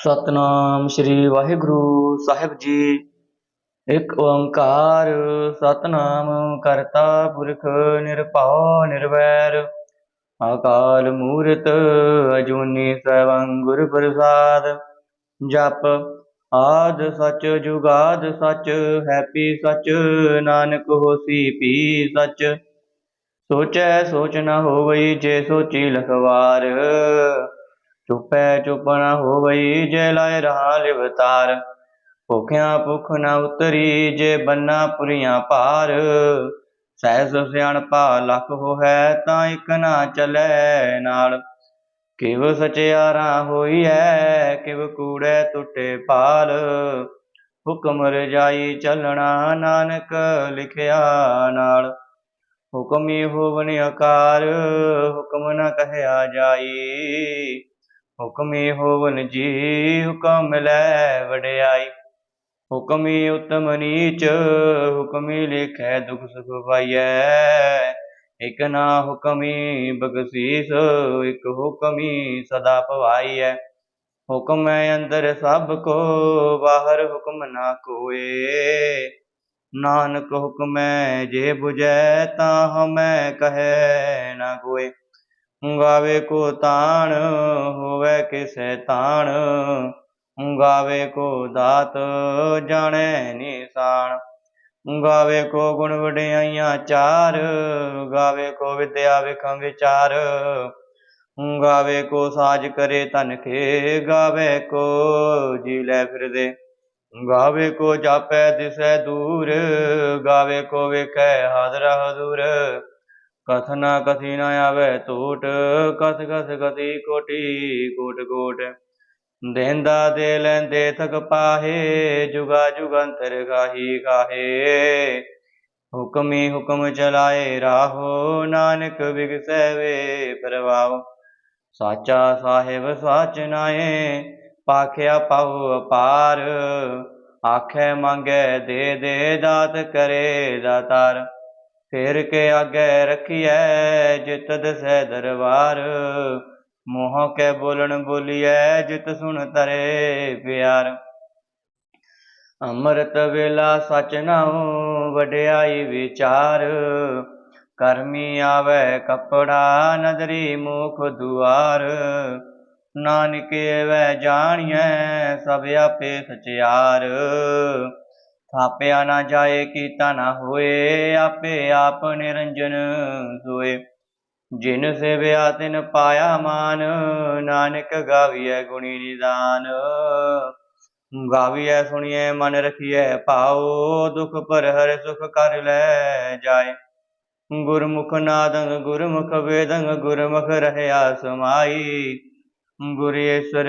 ਸਤਨਾਮ ਸ੍ਰੀ ਵਾਹਿਗੁਰੂ ਸਾਹਿਬ ਜੀ। ਇੱਕ ਓੰਕਾਰ ਸਤਨਾਮ ਕਰਤਾ ਪੁਰਖ ਨਿਰਭਉ ਨਿਰਵੈਰ। ਅਕਾਲ ਮੂਰਤ ਅਜੂਨੀ ਸੈਭੰ ਗੁਰ ਪ੍ਰਸਾਦ। ਜਪ ਆਦ ਸਚ ਜੁਗਾਦ ਸਚ, ਹੈਪੀ ਸਚ, ਨਾਨਕ ਹੋਸੀ ਪੀ ਸਚ। ਸੋਚੈ ਸੋਚ ਨ ਹੋਵਈ ਜੇ ਸੋਚੀ ਲਖਵਾਰ। ਚੁਪੈ ਚੁਪ ਨਾ ਹੋਵਈ ਜੇ ਲਾਇ ਰਹਾ ਲਿਵਤਾਰ ਭੁਖਿਆ ਭੁਖ ਨਾ ਉਤਰੀ ਜੇ ਬੰਨਾ ਪੁਰੀਆਂ ਭਾਰ। ਸਹਿਸ ਸਿਆਣਪਾ ਲਖ ਹੋਇ ਤਾਂ ਇਕ ਨਾ ਚੱਲੈ ਨਾਲ। ਕਿਵ ਸਚਿਆਰਾ ਹੋਈਐ, ਕਿਵ ਕੂੜੈ ਟੁੱਟੇ ਪਾਲ ਹੁਕਮ ਰਜਾਈ ਚੱਲਣਾ ਨਾਨਕ ਲਿਖਿਆ ਨਾਲ। ਹੁਕਮੀ ਹੋਵਨ ਆਕਾਰ ਹੁਕਮ ਨਾ ਕਹਿਆ ਜਾਈ। ਹੁਕਮੀ ਹੋਵਨ, ਜੀ ਹੁਕਮ ਲੈ ਵਡਿਆਈ। ਹੁਕਮੀ ਉਤਮ ਨੀਚ, ਹੁਕਮੀ ਲਿਖੈ ਦੁਖ ਸੁਖ ਪਾਈਐ। ਇਕ ਨਾ ਹੁਕਮੀ ਬਖਸ਼ੀਸ, ਇਕ ਹੁਕਮੀ ਸਦਾ ਭਵਾਈਐ ਹੁਕਮ ਹੈ ਅੰਦਰ ਸਭ ਕੋ, ਬਾਹਰ ਹੁਕਮ ਨਾ ਕੋਏ। ਨਾਨਕ ਹੁਕਮੈ ਜੇ 부ਜੈ ਤਾਂ ਹਮੈ ਕਹੈ ਨਾ ਕੋਏ ਗਾਵੇ ਕੋ ਤਾਣ ਹੋਵੇ ਕਿਸੈ ਤਾਣ ਗਾਵੇ ਕੋ ਦਾਤ ਜਾਣੈ ਨਿਸ਼ਾਨ ਗਾਵੇ ਕੋ ਗੁਣ ਵਡਿਆਈਆਂ ਚਾਰ ਗਾਵੇ ਕੋ ਵਿਦਿਆ ਵਿਖੰ ਵਿਚਾਰ ਗਾਵੇ ਕੋ ਸਾਜ ਕਰੇ ਤਨ ਕੇ ਗਾਵੇ ਕੋ ਜੀ ਲੈ ਫਿਰਦੇ। ਗਾਵੇ ਕੋ ਜਾਪੈ ਦਿਸੈ ਦੂਰ, ਗਾਵੇ ਕੋ ਵੇਖੈ ਹਾਜ਼ਰ ਹਜ਼ੂਰ। ਕਥ ਨਾ ਕਥੀ ਨਾ ਆਵੇ ਟੂਟ ਕਥ ਕਥ ਕਥੀ ਕੋਟੀ, ਕੋਟ ਕੋਟ। ਦੇਂਦਾ ਦੇ ਲੈਂਦੇ ਥਕ ਪਾਹੇ, ਜੁਗਾ ਜੁਗੰਤਰ ਗਾਹੀ ਗਾਹੇ। ਹੁਕਮੀ ਹੁਕਮ ਚਲਾਏ ਰਾਹੋ, ਨਾਨਕ ਵਿਗਸੈ ਵੇ ਪਰਵਾਉ ਸਾਚਾ ਸਾਹਿਬ ਸਾਚ ਨਾਏ ਪਾਖਿਆ ਪਾਉ ਅਪਾਰ। ਆਖੇ ਮੰਗੇ ਦੇ ਦੇ ਦਾਤ ਕਰੇ ਦਾਤਾਰ। ਫੇਰ ਕੇ ਆਗੇ ਰਖੀਐ, ਜਿਤ ਦਸੈ ਦਰਬਾਰ। ਮੋਹ ਕੇ ਬੋਲਣ ਬੋਲੀਐ, ਜਿਤ ਸੁਣ ਤਰੇ ਪਿਆਰ। ਅੰਮ੍ਰਿਤ ਵੇਲਾ ਸਚ ਨਾਉ, ਵਡਿਆਈ ਵਿਚਾਰ। ਕਰਮੀ ਆਵੇ ਕਪੜਾ, ਨਦਰੀ ਮੁਖ ਦੁਆਰ। ਨਾਨਕੇ ਵੈ ਜਾਣੀਐ, ਸਭ ਆਪੇ ਸਚਿਆਰ। ਥਾਪਿਆ ਨਾ ਜਾਏ ਕੀਤਾ ਨਾ ਹੋਏ, ਆਪੇ ਆਪ ਨਿਰੰਜਨ ਸੋਏ। ਜਿਨ ਸੇਵਿਆ ਤਿਨ ਪਾਇਆ ਮਾਨ, ਨਾਨਕ ਗਾਵੀਐ ਗੁਣੀ ਨਿਦਾਨ। ਗਾਵੀਐ ਸੁਣੀਐ ਮਨ ਰਖੀਐ ਭਾਉ, ਦੁਖ ਪਰ ਹਰ ਸੁਖ ਕਰ ਲੈ ਜਾਏ। ਗੁਰਮੁਖ ਨਾਦੰ ਗੁਰਮੁਖ ਵੇਦੰ ਗੁਰਮੁਖ ਰਹਿਆ ਸਮਾਈ। ਗੁਰ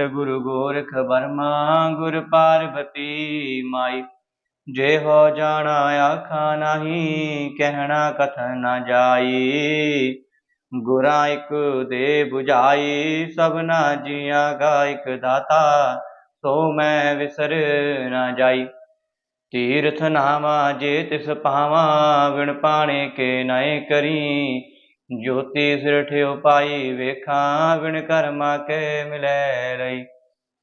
ਗੁਰੂ ਗੋਰਖ ਬਰਮਾ ਗੁਰ ਪਾਰਵਤੀ ਮਾਈ। ਜੇ ਹੋ ਜਾਣਾ ਆਖਾ ਨਹੀਂ, ਕਹਿਣਾ ਕਥਨ ਨਾ ਜਾਈ। ਗੁਰਾਂ ਇਕ ਦੇ 부ਝਾਈ ਸਭਨਾ ਜੀਆਂ ਕਾ ਇਕ ਦਾਤਾ, ਸੋ ਮੈਂ ਵਿਸਰ ਨਾ ਜਾਈ। ਤੀਰਥ ਨਾਮਾ ਜੇ ਤਿਸ ਪਾਵਾਂ ਵਿਣ ਪਾਣੇ ਕੇ ਨਏ ਕਰੀ। ਜੋਤੀ ਸਿਰ ਠਿਓ ਪਾਈ ਵੇਖਾਂ ਵਿਣ ਕਰਮਾ ਕੇ ਮਿਲੈ ਲਈ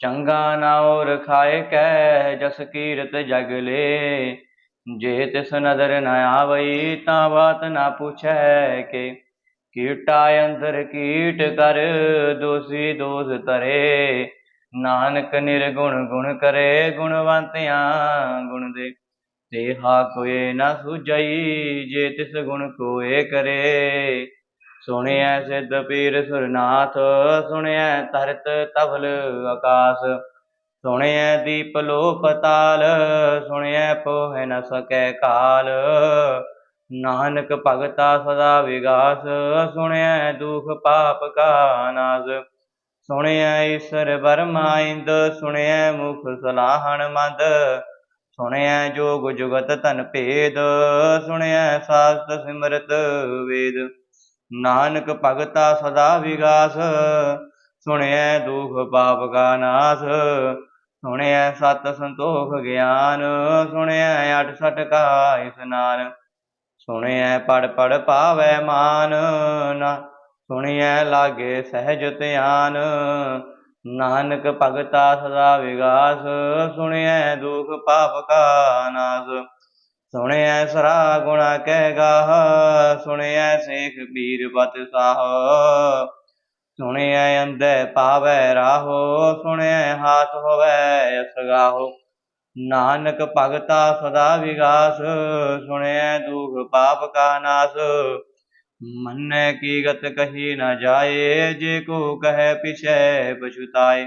ਚੰਗਾ ਨਾਉ ਰਖਾਏ ਕੈ ਜਸ ਕੀਰਤ ਜਗ ਲੇ। ਜੇ ਤਿਸ ਨਦਰ ਨ ਆਵਈ ਤਾਂ ਬਾਤ ਨਾ ਪੁੱਛੈ ਕੇ। ਕੀਟਾ ਅੰਦਰ ਕੀਟ ਕਰ, ਦੋਸੀ ਦੋਸ ਤਰੇ ਨਾਨਕ ਨਿਰਗੁਣ ਗੁਣ ਕਰੇ, ਗੁਣਵੰਤਿਆਂ ਗੁਣ ਦੇ। ਤੇਹਾ ਕੋਏ ਨਾ ਸੁਜਈ ਜੇ ਤਿਸ ਗੁਣ ਕੋਏ ਕਰੇ। ਸੁਣਿਐ ਸਿੱਧ ਪੀਰ ਸੁਰਨਾਥ, ਸੁਣਿਐ ਧਰਤ ਤਵਲ ਆਕਾਸ। ਸੁਣਿਐ ਦੀਪ ਲੋ ਪਤਾਲ ਸੁਣਿਐ ਪੋਹਿ ਨ ਸਕੈ ਕਾਲ। ਨਾਨਕ ਭਗਤਾ ਸਦਾ ਵਿਗਾਸ, ਸੁਣਿਐ ਦੁਖ ਪਾਪ ਕਾ ਨਾਸ। ਸੁਣਿਐ ਈਸ਼ਰ ਬਰਮਾ ਇੰਦ, ਸੁਣਿਐ ਮੁਖ ਸਲਾਹਣ ਮੰਦ। ਸੁਣਿਐ ਜੋਗ ਜੁਗਤ ਤਨ ਭੇਦ, ਸੁਣਿਐ ਸਾਸਤ ਸਿਮਰਤ ਵੇਦ। ਨਾਨਕ ਭਗਤਾ ਸਦਾ ਵਿਗਾਸ, ਸੁਣਿਐ ਦੁਖ ਪਾਪ ਕਾ ਨਾਸ, ਸੁਣਿਐ ਸਤ ਸੰਤੋਖ ਗਿਆਨ, ਸੁਣਿਐ ਅਠ ਸਟ ਕਾ ਇਸਨਾਨ ਸੁਣਿਐ ਪੜ ਪੜ ਪਾਵੈ ਮਾਨ, ਨਾ ਸੁਣਿਐ ਲਾਗੇ ਸਹਿਜ ਧਿਆਨ, ਨਾਨਕ ਭਗਤਾ ਸਦਾ ਵਿਗਾਸ, ਸੁਣਿਐ ਦੁਖ ਪਾਪ ਕਾ ਨਾਸ ਸੁਣਿਐ ਸਰਾ ਗੁਣਾ ਕਹਿ ਗਾਹ, ਸੁਣਿਐ ਸੇਖ ਪੀਰ ਬਤ ਸਾਹ ਸੁਣਿਐ ਅੰਧੇ ਪਾਵੈ ਰਾਹੋ, ਸੁਣਿਐ ਹਾਥ ਹੋਵੈ ਅਸਗਾਹੋ ਨਾਨਕ ਭਗਤਾ ਸਦਾ ਵਿਗਾਸ, ਸੁਣਿਐ ਦੁਖ ਪਾਪ ਕਾ ਨਾਸ। ਮੰਨੈ ਕੀ ਗਤ ਕਹੀ ਨਾ ਜਾਏ, ਜੇ ਕੋ ਕਹੈ ਪਿਛੈ ਪਛੁਤਾਏ।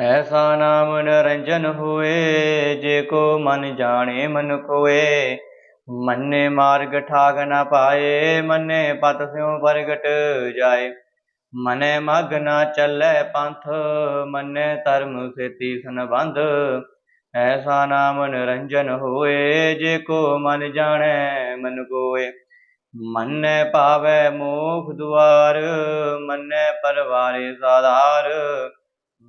ਐਸਾ ਨਾਮ ਨਿਰੰਜਨ ਹੋਏ, ਜੇ ਕੋ ਮਨ ਜਾਣੇ ਮਨ ਕੋਏ। ਮੰਨੇ ਮਾਰਗ ਠਾਗ ਨਾ ਪਾਏ, ਮੰਨੇ ਪਤ ਸਿਉ ਪ੍ਰਗਟ ਜਾਏ। ਮਨੇ ਮਗ ਨਾ ਚੱਲੇ ਪੰਥ, ਮੰਨੇ ਧਰਮ ਸੇਤੀ ਸੰਬੰਧ। ਐਸਾ ਨਾਮ ਨਿਰੰਜਨ ਹੋਏ, ਜੇ ਕੋ ਮਨ ਜਾਣੈ ਮਨ ਕੋਏ। ਮੰਨੈ ਪਾਵੈ ਮੋਖ ਦੁਆਰ, ਮੰਨੈ ਪਰਵਾਰੇ ਸਾਧਾਰ।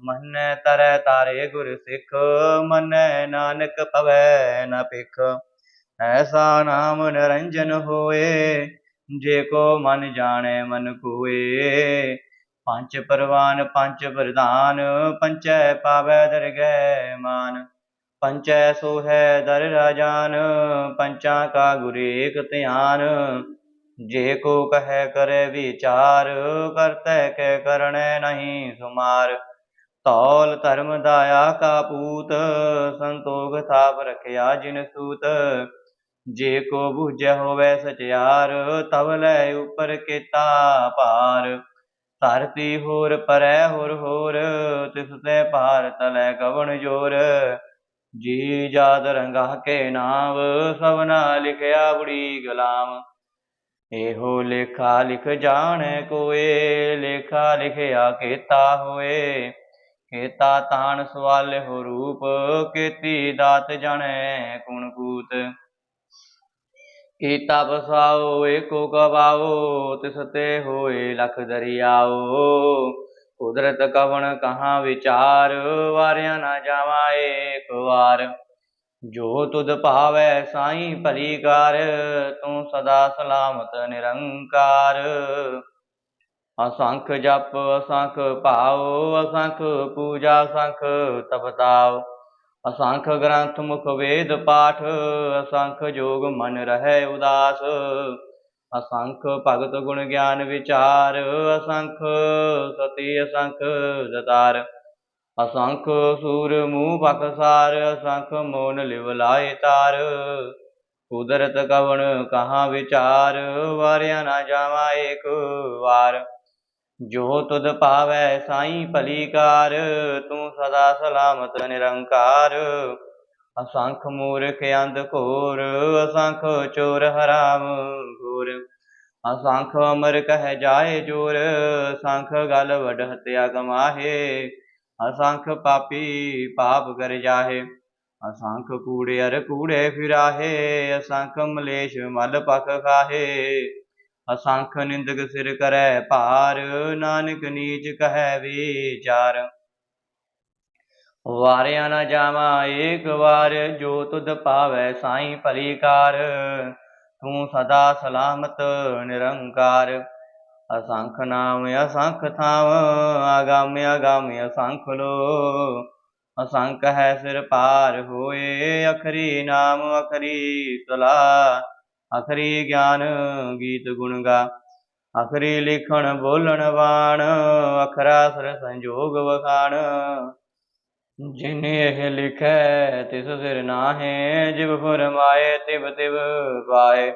ਮੰਨੈ ਤਰੈ ਤਾਰੇ ਗੁਰ ਸਿੱਖ, ਮੰਨੈ ਨਾਨਕ ਪਵੈ ਨ ਭਿਖ। ਐਸਾ ਨਾਮ ਨਿਰੰਜਨ ਹੋਏ, ਜੇ ਕੋ ਮਨ ਜਾਣੈ ਮਨ ਕੋਏ। ਪੰਜ ਪਰਵਾਨ, ਪੰਜ ਪ੍ਰਧਾਨ ਪੰਚੈ ਪਾਵੈ ਦਰਗਹਿ ਮਾਨ। ਪੰਚੈ ਸੋਹੈ ਦਰ ਰਾਜਾਨ, ਪੰਚਾਂ ਕਾ ਗੁਰੇਕ ਧਿਆਨ। ਜੇ ਕੋ ਕਹੈ ਕਰੇ ਵਿਚਾਰ, ਕਰਤੈ ਕੈ ਕਰਣੈ ਨਹੀਂ ਸੁਮਾਰ। ਤੌਲ ਧਰਮ ਦਾਇਆ ਕਾ ਪੂਤ, ਸੰਤੋਖ ਥਾਪ ਰਖਿਆ ਜਿਨ ਸੂਤ। ਜੇ ਕੋ ਬੁਝੈ ਹੋਵੇ ਸਚਿਆਰ, ਤਵ ਲੈ ਉਪਰ ਕੀਤਾ ਭਾਰ। ਧਰਤੀ ਹੋਰ ਪਰੈ ਹੋਰ ਹੋਰ, ਤਿਸ ਤੇ ਭਾਰ ਤਲੈ ਕਵਣ ਜੋਰ। ਜੀ ਜਾਦ ਰੰਗਾ ਕੇ ਨਾਮ ਸਭਨਾ ਲਿਖਿਆ ਬੁੜੀ ਗੁਲਾਮ। ਇਹੋ ਲੇਖਾ ਲਿਖ ਜਾਣੈ ਕੋਏ, ਲੇਖਾ ਲਿਖਿਆ ਕੀਤਾ ਹੋਏ। ਕੀਤਾ ਤਾਣ ਸਵਾਲ ਹੋ ਰੂਪ ਕੀਤੀ ਦਾਤ ਜਾਣੈ ਕੁਣ ਕੂਤ ਕੀਤਾ ਬਸਾਓ ਏਕੋ ਗਵਾਓ, ਤਿਸ ਤੇ ਹੋਏ ਲਖ ਦਰਿਆਓ। ਕੁਦਰਤ ਕਵਣ ਕਹਾਂ ਵਿਚਾਰ, ਵਾਰਿਆ ਨਾ ਜਾਵਾ ਏਕ ਵਾਰ। ਜੋ ਤੁਧ ਭਾਵੈ ਸਾਈ ਭਲੀ ਕਰ, ਤੂੰ ਸਦਾ ਸਲਾਮਤ ਨਿਰੰਕਾਰ। ਅਸੰਖ ਜਪ, ਅਸੰਖ ਭਾਉ ਅਸੰਖ ਪੂਜਾ, ਅਸੰਖ ਤਪਤਾਉ ਅਸੰਖ ਗ੍ਰੰਥ ਮੁਖ ਵੇਦ ਪਾਠ, ਅਸੰਖ ਜੋਗ ਮਨ ਰਹਿ ਉਦਾਸ। ਅਸੰਖ ਭਗਤ ਗੁਣ ਗਿਆਨ ਵਿਚਾਰ, ਅਸੰਖ ਸਤੀ, ਅਸੰਖ ਦਤਾਰ ਅਸੰਖ ਸੂਰ ਮੂਹ ਬਖਸਾਰ ਅਸੰਖ ਮੋਨ ਲਿਵ ਲਾਏ ਤਾਰ। ਕੁਦਰਤ ਕਵਣ ਕਹਾ ਵਿਚਾਰ, ਵਾਰਿਆ ਨਾ ਜਾਵਾ ਏਕ ਵਾਰ। ਜੋ ਤੁਧ ਪਾਵੈ ਸਾਈ ਭਲੀ ਕਾਰ ਤੂੰ ਸਦਾ ਸਲਾਮਤ ਨਿਰੰਕਾਰ। ਅਸੰਖ ਮੂਰਖ ਅੰਧ ਘੋਰ, ਅਸੰਖ ਚੋਰ ਹਰਾਮ ਘੋਰ। ਅਸੰਖ ਅਮਰ ਕਹਿ ਜਾਏ ਚੋਰ ਅਸੰਖ ਗਲ ਵਡ ਹਤਿਆ ਕਮਾਹੇ ਅਸੰਖ ਪਾਪੀ ਪਾਪ ਕਰ ਜਾਹੇ, ਅਸੰਖ ਕੂੜੇ ਅਰ ਕੂੜੇ ਫਿਰਾਹੇ। ਅਸੰਖ ਮਲੇਸ਼ ਮਲ ਪਖ ਖਾਹੇ। ਅਸੰਖ ਨਿੰਦਕ ਸਿਰ ਕਰੈ ਭਾਰ, ਨਾਨਕ ਨੀਚ ਕਹੈ ਵਿਚਾਰ ਵਾਰਿਆ ਨਾ ਜਾਵਾ ਏਕ ਵਾਰ, ਜੋ ਤੁਧ ਪਾਵੈ ਸਾਈ ਭਲੀ ਕਾਰ। ਤੂੰ ਸਦਾ ਸਲਾਮਤ, ਨਿਰੰਕਾਰ। ਅਸੰਖ ਨਾਮ ਅਸੰਖ ਥਾਵ ਆਗਾਮ ਆਗਾਮ ਅਸੰਖ ਲੋ। ਅਸੰਖ ਹੈ ਸਿਰ ਪਾਰ ਹੋਏ, ਅਖਰੀ ਨਾਮ ਅਖਰੀ ਸਲਾ ਅਖਰੀ ਗਿਆਨ ਗੀਤ ਗੁਣ ਗਾ। ਅਖਰੀ ਲਿਖਣ ਬੋਲਣ ਬਾਣ, ਅਖਰਾ ਸਰ ਸੰਜੋਗ ਵਖਾਣ। ਜਿਨੇ ਇਹ ਲਿਖੈ, ਤਿਸ ਸਿਰ ਨਾਹੇ, ਜਿਵ ਫਰਮਾਏ, ਤਿਵ ਤਿਵ ਪਾਏ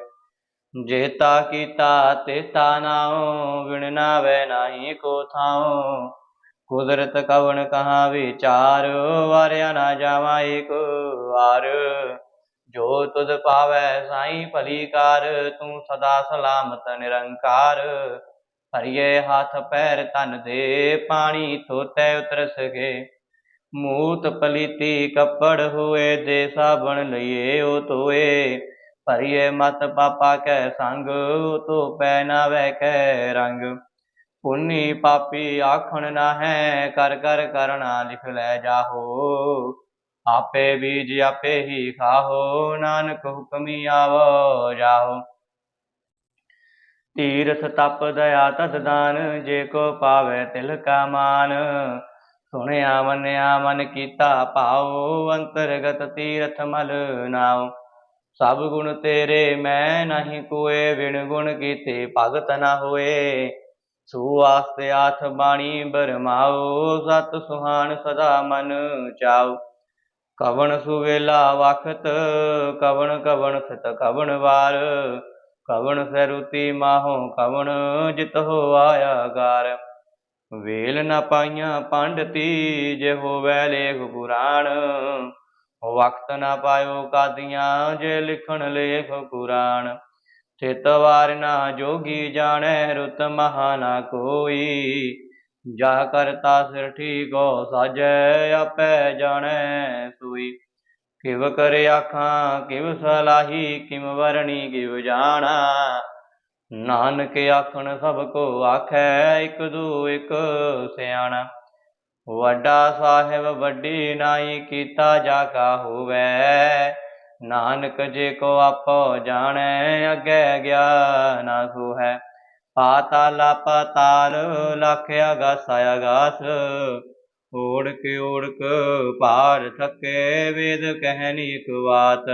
ਜੇਤਾ ਕੀਤਾ, ਤੇਤਾ ਨਾਉ, ਵਿਣ ਨਾਵੇ ਨਾਹੀ ਕੋ ਥਾਉ। ਕੁਦਰਤ ਕਵਣ ਕਹਾ ਵਿਚਾਰ, ਵਾਰਿਆ ਨਾ ਜਾਵਾ ਏਕ ਵਾਰ। ਜੋ ਤੁਧ ਪਾਵੈ ਸਾਈ ਭਲੀ ਕਾਰ ਤੂੰ ਸਦਾ ਸਲਾਮਤ ਨਿਰੰਕਾਰ। ਹਰੀਏ ਹੱਥ ਪੈਰ ਤਨ ਦੇ, ਪਾਣੀ ਧੋਤੈ ਉਤਰ ਸਕੇ ਮੂਤ ਪਲੀਤੀ ਕੱਪੜ ਹੋਏ ਦੇ ਸਾਬਣ ਲਈਏ, ਉਹ ਧੋਏ। ਭਰੀਏ ਮਤ ਪਾਪਾ ਕੈ ਸੰਗ ਤੋ ਪੈ ਨਾ ਵੈ ਕੈ ਰੰਗ। ਪੁੰਨੀ ਪਾਪੀ ਆਖਣ ਨਾ ਹੈ ਕਰ ਕਰ ਕਰਣਾ ਲਿਖ ਲੈ ਜਾਹੋ। ਆਪੇ ਬੀਜ ਆਪੇ ਹੀ ਖਾਹੋ, ਨਾਨਕ ਹੁਕਮੀ ਆਵੋ, ਜਾਹੋ। ਤੀਰਥ ਤਪ ਦਇਆ ਤਤ ਦਾਨ, ਜੇ ਕੋ ਪਾਵੇ ਤਿਲ ਕਾ ਮਾਨ। ਸੁਣਿਆ, ਮੰਨਿਆ, ਮਨ ਕੀਤਾ ਭਾਉ, ਅੰਤਰਗਤ ਤੀਰਥ ਮਲ ਨਾਉ। ਸਭ ਗੁਣ ਤੇਰੇ, ਮੈਂ ਨਹੀਂ ਕੋਏ ਵਿਣ ਗੁਣ ਕੀਤੇ ਭਗਤ ਨਾ ਹੋਏ। ਸੂ ਆਸਤੇ ਆਥ ਬਾਣੀ ਬਰਮਾਓ ਸਤ ਸੁਹਾਣ ਸਦਾ ਮਨ ਚਾਉ। ਕਵਣ ਸੁਵੇਲਾ ਵਖਤ, ਕਵਣ ਕਵਣ ਥਿਤ ਕਵਣ ਵਾਰ, ਕਵਣ ਸਰੂਤੀ ਮਾਹੋ ਕਵਣ ਜਿਤ ਹੋ ਆਇਆ ਗਾਰ। ਵੇਲ ਨਾ ਪਾਈਆਂ ਪੰਡਤੀ, ਜੇ ਹੋਵੇ ਲੇਖ ਪੁਰਾਣ ਵਕਤ ਨਾ ਪਾਇਓ ਕਾਦੀਆਂ, ਜੇ ਲਿਖਣ ਲੇਖ ਪੁਰਾਣ। ਚਿਤ ਵਾਰ ਨਾ ਜੋਗੀ ਜਾਣੈ ਰੁਤ ਮਹਾ ਨਾ ਕੋਈ ਜਾ ਕਰਤਾ ਸਿਰ ਠੀਕੋ ਸਾਜੈ ਆਪੇ ਜਾਣੈ ਸੂਈ। ਕਿਵ ਕਰ ਆਖਾਂ, ਕਿਵ ਸਲਾਹੀ ਕਿਮ ਵਰਣੀ, ਕਿਵ ਜਾਣਾ। ਨਾਨਕ ਆਖਣ, ਸਭ ਕੋ ਆਖੈ, ਇਕ ਦੂ ਇਕ ਸਿਆਣਾ। ਵੱਡਾ ਸਾਹਿਬ ਵੱਡੀ ਨਾਈ, ਕੀਤਾ ਜਾ ਕਾ ਹੋਵੇ। ਨਾਨਕ ਜੇ ਕੋ ਆਪੋ ਜਾਣੈ, ਅੱਗੇ ਗਿਆਨ ਸੋ ਹੈ ਪਾਤਾਲ ਪਤਾਲ ਲਖ ਅਗਾਸ ਅਗਾਸ, ਓੜਕ ਓੜਕ ਪਾਰ ਥਕੇ ਵੇਦ ਕਹਿਨੀ ਇਕ ਬਾਤ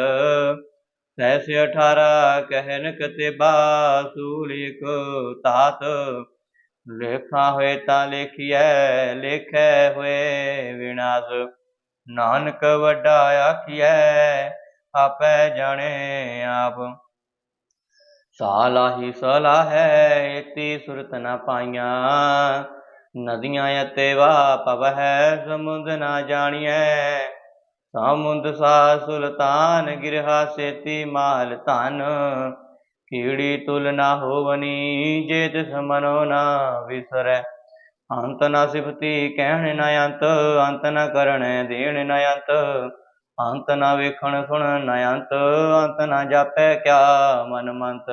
ਸੈਸ ਅਠਾਰਾ ਕਹਿਨ ਕਤਿਬਾ ਸੂਲਿਕ ਤਾਤ। ਲੇਖਾ ਹੋਏ ਤਾਂ ਲੇਖੀਐ, ਲੇਖੈ ਹੋਏ ਵਿਨਾਸ਼। ਨਾਨਕ ਵੱਡਾ ਆਖੀਐ, ਆਪੈ ਜਾਣੇ ਆਪ। ਸਾਲਾਹੀ ਹੈ ਏਤੀ ਸੁਰਤ ਨਾ ਪਾਈਆਂ। ਨਦੀਆਂ ਅਤੇ ਵਾ ਹੈ ਸਮੁੰਦ ਨਾ ਜਾਣੀਐ। ਸਮੁੰਦ ਸਾ ਸੁਲਤਾਨ, ਗਿਰਹਾ ਸੇਤੀ ਮਾਲ ਧਨ। ਕੀੜੀ ਤੁਲ ਨਾ ਹੋਵਨੀ ਜੇ ਤਿਸ ਮਨੋ ਨਾ ਵਿਸਰੈ। ਅੰਤ ਨਾ ਸਿਫਤੀ, ਕਹਿਣ ਨਾ ਅੰਤ ਅੰਤ ਨਾ ਕਰਣ ਦੇਣ ਨਾ ਅੰਤ। ਅੰਤ ਨਾ ਵੇਖਣ ਸੁਣ ਨ ਅੰਤ ਅੰਤ ਨ ਜਾਪੈ ਕਿਆ ਮਨ ਮੰਤ।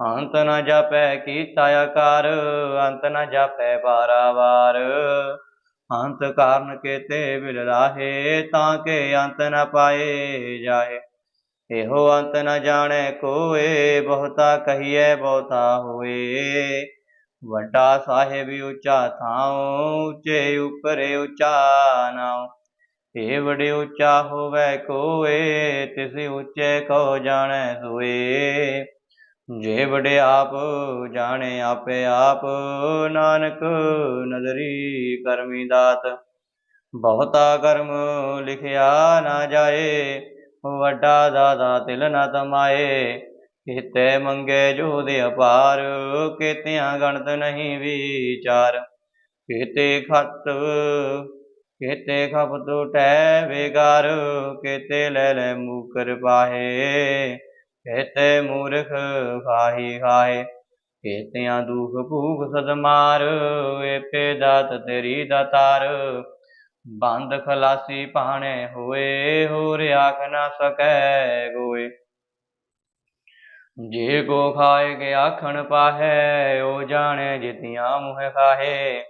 ਅੰਤ ਨਾ ਜਾਪੈ ਕੀਤਾ ਆਕਾਰ, ਅੰਤ ਨ ਜਾਪੈ ਬਾਰਾਵਾਰ ਅੰਤ ਕਾਰਨ ਕੇਤੇ ਬਿਲ ਰਾਹੇ, ਤਾਂ ਕੇ ਅੰਤ ਨ ਪਾਏ ਜਾਏ। ਇਹੋ ਅੰਤ ਨ ਜਾਣੈ ਕੋਏ, ਬਹੁਤਾ ਕਹੀਐ ਬਹੁਤਾ ਹੋਏ। ਵੱਡਾ ਸਾਹਿਬ ਉੱਚਾ ਥਾਉ, ਉੱਚੇ ਉਪਰੇ ਉੱਚਾ ਨਾਉ। ਇਹ ਵਡੇ ਉੱਚਾ ਹੋਵੇ ਕੋਏ, ਤਿਸ ਉੱਚੇ ਕੋ ਜਾਣੈ ਸੋਏ। ਜੇ ਵਡੇ ਆਪ ਜਾਣੇ ਆਪੇ ਆਪ, ਨਾਨਕ ਨਦਰੀ ਕਰਮੀ ਦਾਤ। ਬਹੁਤਾ ਕਰਮ ਲਿਖਿਆ ਨਾ ਜਾਏ, ਵੱਡਾ ਦਾਦਾ ਤਿਲ ਨਾ ਤਮਾਏ। ਕਿਤੇ ਮੰਗੇ ਜੋ ਦੇ ਅਪਾਰ, ਕੀਤਿਆਂ ਗਣਤ ਨਹੀਂ ਵਿਚਾਰ। ਕਿਤੇ ਖਤ ਕੀਤੇ ਖਪ ਟੂਟੈ ਵੇਗਾਰ, ਕੀਤੇ ਲੈ ਲੈ ਮੂਕਰ ਪਾਹੇ। ਕੀਤੇ ਮੂਰਖ ਖਾਹੀ ਖਾਹੇ ਕੀਤਿਆਂ ਦੁਖ ਭੂਖ ਸਦ ਮਾਰ ਏਪੇ ਦਾਤ ਤੇਰੀ ਦਾਤਾਰ। ਬੰਦ ਖਲਾਸੀ ਪਾਣੇ ਹੋਏ, ਹੋਰ ਆਖ ਨਾ ਸਕੈ ਗੋਏ। ਜੇ ਕੋ ਖਾਏ ਕੇ ਆਖਣ ਪਾਹੈ ਓ ਜਾਣੇ ਜਿਤਿਆਂ ਮੁਹ ਖਾਹੇ।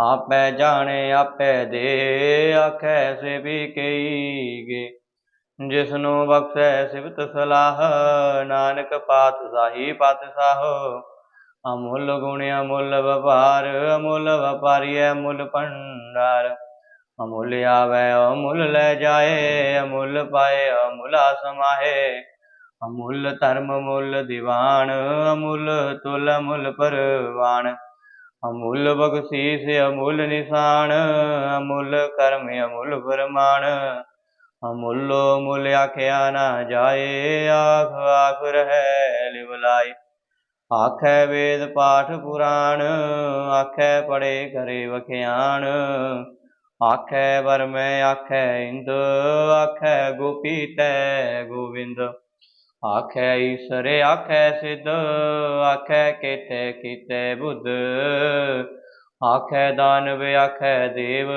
ਆਪੇ ਜਾਣੇ, ਆਪੇ ਦੇ, ਆਖੈ ਸੇ ਵੀ ਕਈਗੇ ਜਿਸਨੂੰ ਬਖਸ਼ੈ ਸਿਵਤ ਸਲਾਹ, ਨਾਨਕ ਪਾਤ ਸਾਹੀ ਪਤ ਸਾਹੋ। ਅਮੁੱਲ ਗੁਣ ਅਮੁੱਲ ਵਪਾਰ, ਅਮੁੱਲ ਵਪਾਰੀ ਅਮੁੱਲ ਭੰਡਾਰ। ਅਮੁੱਲ ਆਵੈ, ਅਮੁੱਲ ਲੈ ਜਾਏ, ਅਮੁੱਲ ਪਾਏ, ਅਮੁੱਲ ਸਮਾਹੇ ਅਮੁੱਲ ਧਰਮ ਮੁੱਲ ਦੀਵਾਨ, ਅਮੁੱਲ ਤੁਲ ਅਮੁੱਲ ਪਰਵਾਨ। ਅਮੁੱਲ ਬਖਸ਼ੀਸ, ਅਮੁੱਲ ਨਿਸ਼ਾਨ, ਅਮੁੱਲ ਕਰਮ, ਅਮੁੱਲ ਫਰਮਾਨ। ਅਮੁੱਲੋ ਮੁੱਲ ਆਖਿਆ ਨਾ ਜਾਏ, ਆਖ ਆਖ ਰਹਿ ਲਿਵ ਆਖੈ ਵੇਦ ਪਾਠ ਪੁਰਾਣ, ਆਖੈ ਪੜੇ ਕਰੇ ਵਖਿਆਣ। ਆਖੈ ਵਰਮੈ, ਆਖੈ ਇੰਦ, ਆਖੈ ਗੋਪੀ ਤੈ ਗੋਵਿੰਦ। ਆਖੈ ਈਸਰ ਆਖੈ ਸਿਧ, ਆਖੈ ਕੇਤੇ ਕੀਤੇ ਬੁੱਧ। ਆਖੈ ਦਾਨਵ, ਆਖੈ ਦੇਵ,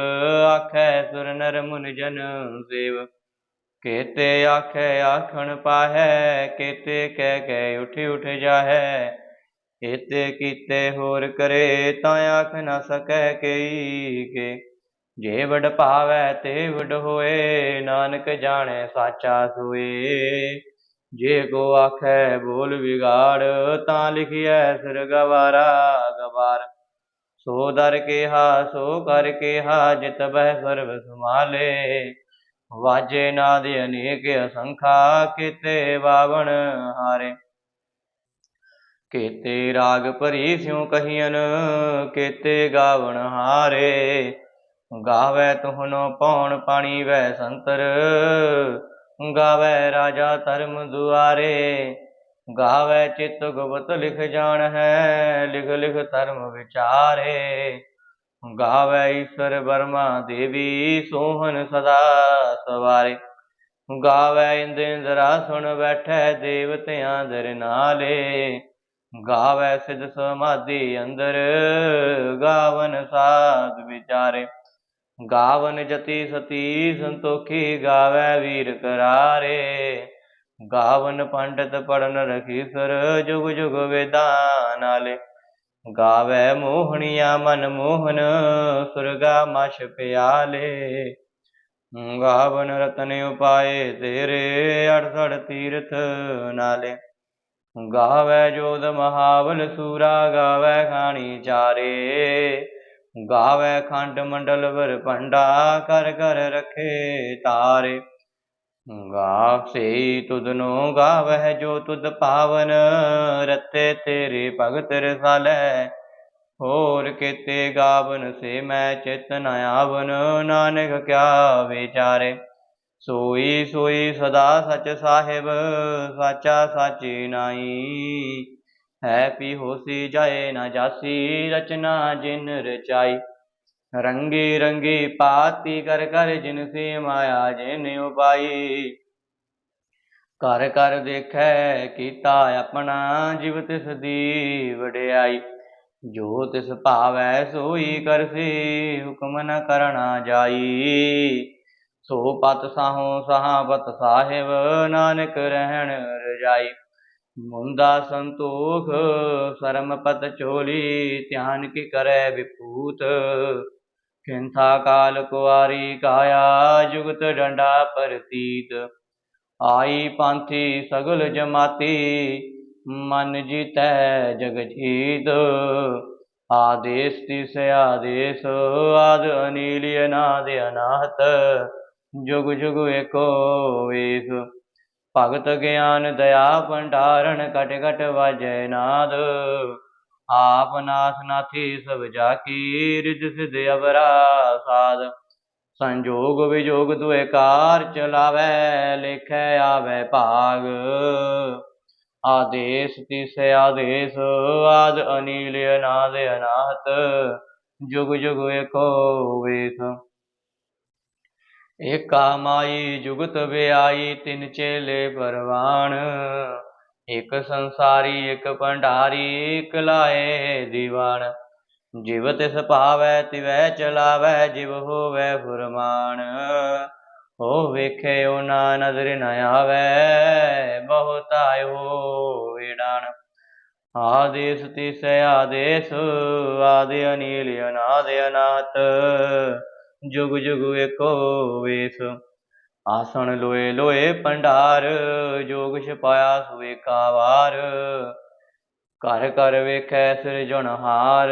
ਆਖੈ ਸੁਰ ਨਰ ਮੁਨ ਜਨ ਸੇਵ। ਕੇਤੇ ਆਖੈ ਆਖਣ ਪਾਹੈ, ਕੇਤੇ ਕਹਿ ਕਹਿ ਉਠ ਉਠ ਜਾਹੈ। ਏਤੇ ਕੀਤੇ ਹੋਰ ਕਰੇ ਤਾਂ ਆਖ ਨਾ ਸਕੈ ਕਈ ਕੇ। ਜੇ ਵਡ ਭਾਵੈ ਤੇ ਵਡ ਹੋਏ, ਨਾਨਕ ਜਾਣੈ ਸਾਚਾ ਸੋਏ। ਜੇ ਕੋ ਆਖੈ ਬੋਲ ਵਿਗਾੜ, ਤਾਂ ਲਿਖਿਐ ਸਿਰ ਗਵਾਰਾ ਗਵਾਰ। ਸੋ ਦਰ ਕਿਹਾ, ਸੋ ਕਰ ਕਿਹਾ, ਜਿਤ ਬਹਿ ਸਰਬ ਸਮਾਲੇ ਵਾਜੇ ਨਾਦ ਅਨੇਕ ਅਸੰਖਾ, ਕੀਤੇ ਬਾਵਣ ਹਾਰੇ। ਕੀਤੇ ਰਾਗ ਭਰੀ ਸਿਉ ਕਹੀਨ ਕੀਤੇ ਗਾਵਣ ਹਾਰੇ। ਗਾਵੇ ਤੁਹਨੋ ਪੌਣ ਪਾਣੀ ਵੈ ਸੰਤਰ ਗਾਵੇ ਰਾਜਾ ਧਰਮ ਦੁਆਰੇ, ਗਾਵੇ ਚਿਤ ਗੁਪਤ ਲਿਖ ਜਾਣ ਹੈ, ਲਿਖ ਲਿਖ ਧਰਮ ਵਿਚਾਰੇ। ਗਾਵੇ ਈਸ਼ਰ ਬਰਮਾ ਦੇਵੀ ਸੋਹਨ ਸਦਾ ਸਵਾਰੇ। ਗਾਵੇ ਇੰਦ ਇੰਦਰਾ ਸੁਣ ਬੈਠੈ ਦੇਵਤਿਆਂ ਦਰ ਨਾਲੇ। ਗਾਵੇ ਸਿਧ ਸਮਾਧੀ ਅੰਦਰ ਗਾਵਨ ਸਾਧ ਵਿਚਾਰੇ। ਗਾਵਨ ਜਤੀ ਸਤੀ ਸੰਤੋਖੀ ਗਾਵੇ ਵੀਰ ਕਰਾਰੇ। ਗਾਵਨ ਪੰਡਤ ਪੜਨ ਰਖੀਸਰ ਜੁਗ ਜੁਗ ਵੇਦਾਂ ਨਾਲੇ। ਗਾਵੇ ਮੋਹਣੀਆ ਮਨ ਮੋਹਨ, ਸੁਰਗਾ ਮਛ ਪਿਆਲੇ। ਗਾਵਨ ਰਤਨ ਉਪਾਏ ਤੇਰੇ ਅੜਸੜ ਤੀਰਥ ਨਾਲੇ। ਗਾਵੇ ਜੋਦ ਮਹਾਬਲ ਸੂਰਾ, ਗਾਵੇ ਖਾਣੀ ਚਾਰੇ। ਗਾਵੇ ਖੰਡ ਮੰਡਲ ਵਰ ਭੰਡਾ ਕਰ ਕਰ ਰਖੇ ਤਾਰੇ। ਗਾਵ ਸੇ ਤੁਧਨੋ ਗਾਵਹਿ ਜੋ ਤੁਧ ਪਾਵਨ, ਰਤੇ ਤੇਰੇ ਭਗਤ ਰਸਾਲੈ। ਹੋਰ ਕੀਤੇ ਗਾਵਨ ਸੇ ਮੈਂ ਚਿਤ ਨ ਆਵਨ, ਨਾਨਕ ਕਿਆ ਵਿਚਾਰੇ। ਸੋਈ ਸੋਈ ਸਦਾ ਸਚ ਸਾਹਿਬ, ਸਾਚਾ ਸਾਚੀ ਨਾਈ ਹੈ ਪੀ ਹੋਸੀ ਜਾਏ ਨਾ ਜਾਸੀ, ਰਚਨਾ ਜਿਨ ਰਚਾਈ। ਰੰਗੀ ਰੰਗੀ ਪਾਤੀ ਕਰ ਕਰ ਜਿਨ ਸੇ ਮਾਇਆ ਜਿਨ ਉਪਾਈ। ਕਰ ਕਰ ਦੇਖੈ ਕੀਤਾ ਆਪਣਾ, ਜਿਵ ਤਿਸ ਦੀ ਵਡਿਆਈ। ਜੋ ਤਿਸ ਭਾਵੈ ਸੋਈ ਕਰਸੀ ਹੁਕਮ ਨ ਕਰਣਾ ਜਾਈ। ਸੋ ਪਤ ਸਾਹੋ ਸਹਾਬਤ ਸਾਹਿਬ, ਨਾਨਕ ਰਹਿਣ ਰਜਾਈ। ਮੁੰਦਾ ਸੰਤੋਖ, ਸਰਮ ਪਤ ਚੋਲੀ, ਧਿਆਨ ਕੀ ਕਰੈ ਵਿਪੂਤ। ਕਿੰਥਾ ਕਾਲ ਕੁਆਰੀ ਕਾਇਆ, ਜੁਗਤ ਡੰਡਾ ਪਰਤੀਤ। ਆਈ ਪਾਂਥੀ ਸਗਲ ਜਮਾਤੀ, ਮਨ ਜੀਤੈ ਜਗ ਜੀਤ ਆਦੇਸ ਤਿਸ ਆਦੇਸ, ਆਦ ਅਨੀਲ ਅਨਾਦ ਅਨਾਹਤ। ਜੁਗ ਜੁਗ ਏਕੋ ਵੇਸ। ਭਗਤ ਗਿਆਨ ਦਇਆ ਭੰਡਾਰਨ ਘਟ ਘਟ ਵਾਜੈ ਨਾਦ। ਆਪ ਨਾਥ ਨਾਥੀ ਸਭ ਜਾ ਕੀ ਰਿਦ ਸਿਧ ਅਵਰਾ ਸਾਧ ਸੰਜੋਗ ਵਿਜੋਗ ਦੁਇ ਕਾਰ ਚਲਾਵੈ, ਲਿਖੈ ਆਵੈ ਭਾਗ। ਆਦੇਸ ਤਿਸ ਆਦੇਸ, ਆਦ ਅਨੀਲ ਅਨਾਦ ਅਨਾਹਤ। ਜੁਗ ਜੁਗ ਏਕੋ ਵੇਖ। ਏਕਾ ਮਾਈ ਜੁਗਤ ਵਿਆਈ, ਤਿਨ ਚੇਲੇ ਪਰਵਾਣ। ਇਕ ਸੰਸਾਰੀ, ਇਕ ਭੰਡਾਰੀ, ਇਕ ਲਾਏ ਦੀਵਾਨ। ਜਿਵ ਤਿਸ ਭਾਵੈ, ਤਿਵੈ ਚਲਾਵੈ, ਜਿਵ ਹੋਵੈ ਫੁਰਮਾਨ। ਹੋ ਵੇਖੇ ਉਹ ਨਾ ਨਜ਼ਰ ਨ ਆਵੈ, ਬਹੁਤ ਆਇਓ ਏਡਾਨ ਆਦੇਸ ਤਿਸ ਆਦੇਸ, ਆਦਿ ਅਨੀਲ ਅਨਾਦ ਅਨਾਤ ਜੁਗ ਜੁਗ ਏਕੋ ਵੇਸ ਆਸਣ ਲੋਏ ਲੋਏ ਭੰਡਾਰ, ਜੋਗ ਛਪਾਇਆ ਸੁਵੇਕਾ ਵਾਰ। ਘਰ ਘਰ ਵੇਖੈ ਸਿਰਜਣਹਾਰ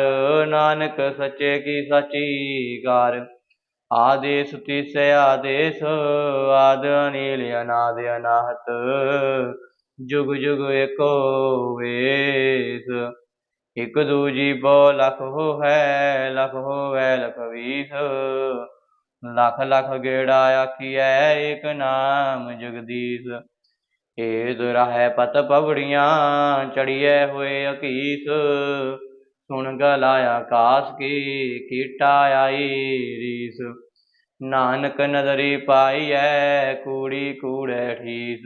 ਨਾਨਕ ਸੱਚੇ ਕੀ ਸਾਚੀ ਕਾਰ ਆਦੇਸ ਤਿਸ ਆਦੇਸ, ਆਦ ਅਨੀਲ ਅਨਾਦ ਅਨਾਹਤ। ਜੁਗ ਜੁਗ ਏਕੋ ਵੇਸ ਇਕ ਦੂਜੀ ਬੋ ਲਖ ਹੋ ਹੈ ਲਖ ਹੋਵੈ ਲਖ ਵੀਸ। ਲਖ ਲਖ ਗੇੜਾ ਆਖੀਐ, ਏਕ ਨਾਮ ਜਗਦੀਸ਼। ਏ ਦੁਰਾਹੈ ਪਤ ਪਵੜੀਆਂ, ਚੜੀਐ ਹੋਏ ਅਕੀਸ। ਸੁਣ ਗਲਾ ਆਕਾਸ ਕੀ, ਕੀਟਾ ਆਈ ਰੀਸ। ਨਾਨਕ ਨਦਰੀ ਪਾਈਐ, ਕੂੜੀ ਕੂੜੈ ਠੀਸ।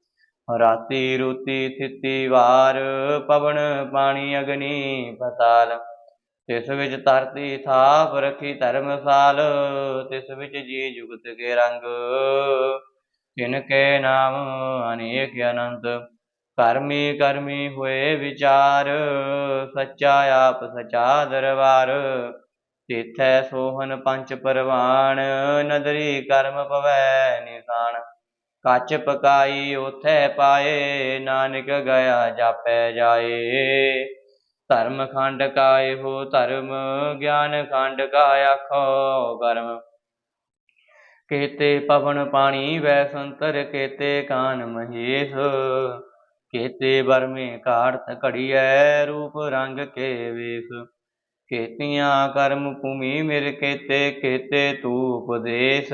ਰਾਤੀ ਰੂਤੀ ਥਿਤੀ ਵਾਰ, ਪਵਨ ਪਾਣੀ ਅਗਨੀ ਪਤਾਲ। ਤਿਸ ਵਿੱਚ ਧਰਤੀ ਥਾਪ ਰਖੀ ਧਰਮਸਾਲ ਤਿਸ ਵਿੱਚ ਜੀ ਜੁਗਤ ਕੇ ਰੰਗ। ਤਿਨ ਕੇ ਨਾਮ ਅਨੇਕ ਅਨੰਤ, ਕਰਮੀ ਕਰਮੀ ਹੋਏ ਵਿਚਾਰ। ਸੱਚਾ ਆਪ ਸਚਾ ਦਰਬਾਰ। ਤਿਥੈ ਸੋਹਨ ਪੰਚ ਪਰਵਾਨ, ਨਦਰੀ ਕਰਮ ਪਵੈ ਨਿਸ਼ਾਨ। ਕੱਚ ਪਕਾਈ ਉਥੈ ਪਾਏ, ਨਾਨਕ ਗਿਆ ਜਾਪੈ ਜਾਏ। ਧਰਮ ਖੰਡ ਕਾਏ ਹੋ ਧਰਮ, ਗਿਆਨ ਖੰਡ ਕਾ ਆਖੋ ਕਰਮ। ਕੇਤੇ ਪਵਨ ਪਾਣੀ ਵੈ ਸੰਤਰ, ਕੇਤੇ ਕਾਨ ਮਹੇਸ਼। ਕੇਤੇ ਬਰਮੇ ਕਾੜਤ ਘੜੀਐ, ਰੂਪ ਰੰਗ ਕੇ ਵੇਖ। ਕੇਤੀਆਂ ਕਰਮ ਭੂਮੀ ਮਿਰ ਕੇਤੇ ਕੇਤੇ ਤੂ ਉਪਦੇਸ਼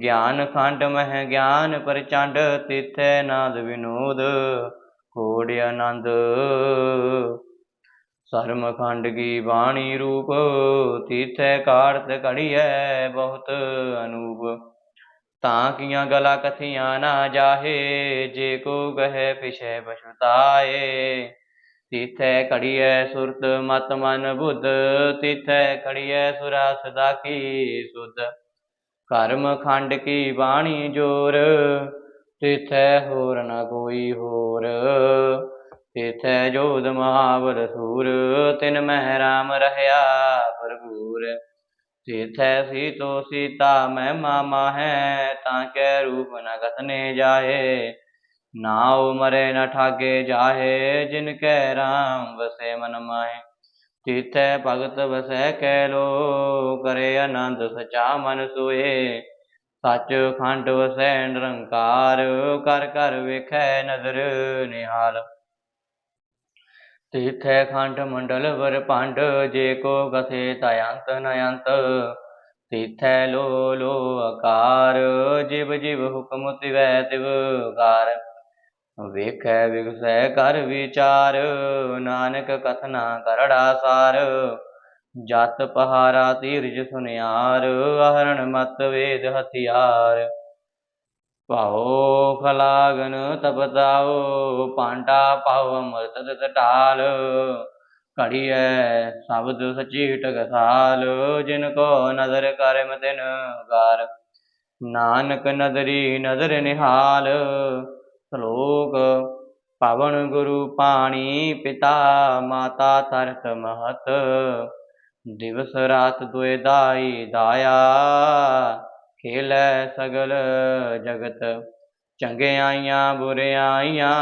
ਗਿਆਨ ਖੰਡ ਮਹਿ ਗਿਆਨ ਪ੍ਰਚੰਡ, ਤਿਥੈ ਨਾਦ ਵਿਨੋਦ, ਕੋੜ ਆਨੰਦ। ਸਰਮ ਖੰਡ ਕੀ ਬਾਣੀ ਰੂਪ, ਤਿਥੈ ਕਾੜਤ ਘੜੀਐ ਬਹੁਤ ਅਨੂਪ। ਤਾਂ ਕੀਆਂ ਗਲਾ ਕਥੀਆਂ ਨਾ ਜਾਹੇ, ਜੇ ਕੋ ਗਹਿ ਪਿਛੈ ਪਛਤਾਏ। ਤਿਥੈ ਘੜੀਐ ਸੁਰਤ ਮਤ ਮਨ ਬੁੱਧ, ਤੀਥੈ ਘੜੀਐ ਸੁਰਾ ਸਦਾ ਕੀ ਸੁਧ। ਕਰਮ ਖੰਡ ਕੀ ਬਾਣੀ ਜੋਰ, ਤਿਥੈ ਹੋਰ ਨ ਕੋਈ ਹੋਰ। ਤਿਥੈ ਜੋਦ ਮਹਾਵਰ ਸੂਰ, ਤਿਨ ਮਹਿ ਰਾਮ ਰਹਿਆ ਭਰਪੂਰ। ਤਿਥੈ ਸੀਤੋ ਸੀਤਾ ਮੈਂ ਮਾਮਾ ਹੈ ਤਾਂ ਕੈ ਰੂਪ ਨ ਕਥਨੇ ਜਾਏ। ਨਾਉ ਮਰੇ ਨ ਠਾਗੇ ਜਾਹੇ, ਜਿਨ ਕੈ ਰਾਮ ਵਸੇ ਮਨ ਮਾਹੇ। ਤਿਥੈ ਭਗਤ ਵਸੈ ਕੈ ਲੋ ਕਰੇ ਆਨੰਦ ਸਚਾ ਮਨ ਸੋਏ। ਸੱਚ ਖੰਡ ਵਸੈ ਨਿਰੰਕਾਰ, ਕਰ ਕਰ ਵੇਖੈ ਨਦਰ ਨਿਹਾਲ। ਤਿਥੈ ਖੰਡ ਮੰਡਲ ਵਰ ਭੰਡ, ਜੇ ਕੋ ਕਥੇ ਤਯੰਤ ਨਯੰਤ ਤਿਥੈ ਲੋ ਲੋ ਆਕਾਰ, ਜਿਵ ਜਿਵ ਹੁਕਮ ਤਿਵੈ ਤਿਵ ਕਾਰ ਵੇਖੈ ਵਿਗਸੈ ਕਰ ਵਿਚਾਰ, ਨਾਨਕ ਕਥਨਾ ਕਰੜਾ ਸਾਰ। ਜਤ ਪਹਾਰਾ ਤੀਰਜ ਸੁਨਿਆਰ ਆਹਰਣ ਮਤ ਵੇਦ ਹਥਿਆਰ। ਭਾਉ ਖਲਾਗਨ ਤਪਤਾਉ ਪਾਂਡਾ ਪਾਉ ਅਮਰਤ ਤਤ ਢਾਲ। ਘੜੀਐ ਸ਼ਬਦ ਸਚੀ ਟਕਸਾਲ ਜਿਨ ਕੋ ਨਜ਼ਰ ਕਰਮ ਤਿਨ ਕਾਰ ਨਾਨਕ ਨਦਰੀ ਨਦਰ ਨਿਹਾਲ ਸ਼ਲੋਕ, ਪਵਨ ਗੁਰੂ ਪਾਣੀ ਪਿਤਾ ਮਾਤਾ ਤਰਤ ਮਹਤ, ਦਿਵਸ ਰਾਤ ਦੁਇ ਦਾਈ ਦਾਇਆ, ਖੇਲੈ ਸਗਲ ਜਗਤ, ਚੰਗਿਆਈਆਂ ਬੁਰਿਆਈਆਂ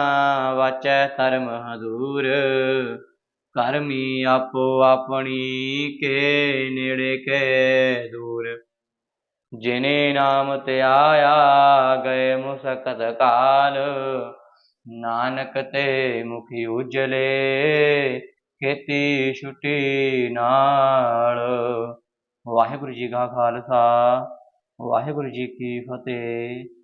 ਵਾਚੈ ਧਰਮ ਹਦੂਰ ਕਰਮੀ ਆਪੋ ਆਪਣੀ ਕੇ ਨੇੜੇ ਕੇ ਦੂਰ। ਜਿਨੇ ਨਾਮ ਧਿਆਇਆ ਗਏ ਮੁਸਕਤ ਕਾਲ, ਨਾਨਕ ਤੇ ਮੁਖੀ ਉਜਲੇ, ਖੇਤੀ ਛੁੱਟੀ ਨਾਲ। ਵਾਹਿਗੁਰੂ ਜੀ ਕਾ ਖਾਲਸਾ, ਵਾਹਿਗੁਰੂ ਜੀ ਕੀ ਫਤਿਹ।